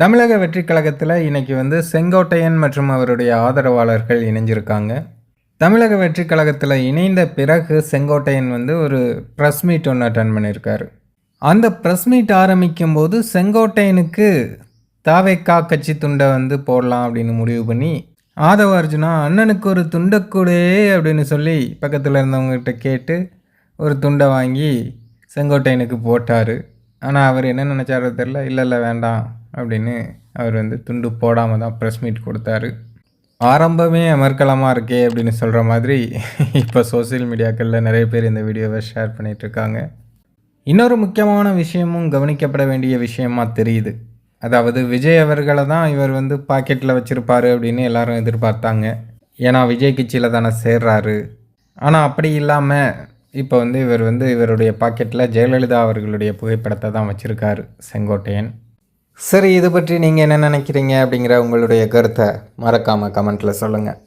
தமிழக வெற்றி கழகத்தில் இன்றைக்கி வந்து செங்கோட்டையன் மற்றும் அவருடைய ஆதரவாளர்கள் இணைஞ்சிருக்காங்க. தமிழக வெற்றி கழகத்தில் இணைந்த பிறகு செங்கோட்டையன் வந்து ஒரு ப்ரெஸ் மீட் ஒன்று அட்டன் பண்ணியிருக்காரு. அந்த ப்ரெஸ் மீட் ஆரம்பிக்கும் போது செங்கோட்டையனுக்கு தாவேக்கா கட்சி துண்டை வந்து போடலாம் அப்படின்னு முடிவு பண்ணி ஆதவ அர்ஜுனா அண்ணனுக்கு ஒரு துண்டக்கூடே அப்படின்னு சொல்லி பக்கத்தில் இருந்தவங்ககிட்ட கேட்டு ஒரு துண்டை வாங்கி செங்கோட்டையனுக்கு போட்டார். ஆனால் அவர் என்ன நினச்சாரோ தெரில இல்லை இல்லை வேண்டாம். அப்படின்னு அவர் வந்து துண்டு போடாமல் தான் ப்ரெஸ் மீட் கொடுத்தாரு. ஆரம்பமே அமர்க்கலமாக இருக்கே அப்படின்னு சொல்கிற மாதிரி இப்போ சோஷியல் மீடியாக்களில் நிறைய பேர் இந்த வீடியோவை ஷேர் பண்ணிகிட்ருக்காங்க இன்னொரு முக்கியமான விஷயமும் கவனிக்கப்பட வேண்டிய விஷயமா தெரியுது. அதாவது விஜய் அவர்களை தான் இவர் வந்து பாக்கெட்டில் வச்சுருப்பாரு அப்படின்னு எல்லாரும் எதிர்பார்த்தாங்க. ஏன்னா விஜய் கட்சியில் தானே சேர்றாரு. ஆனால் அப்படி இல்லாமல் இப்போ வந்து இவர் வந்து இவருடைய பாக்கெட்டில் ஜெயலலிதா அவர்களுடைய புகைப்படத்தை தான் வச்சுருக்காரு செங்கோட்டையன். சரி இது பற்றி நீங்கள் என்ன நினைக்கிறீங்க அப்படிங்கிற உங்களுடைய கருத்தை மறக்காமல் கமெண்ட்டில் சொல்லுங்கள்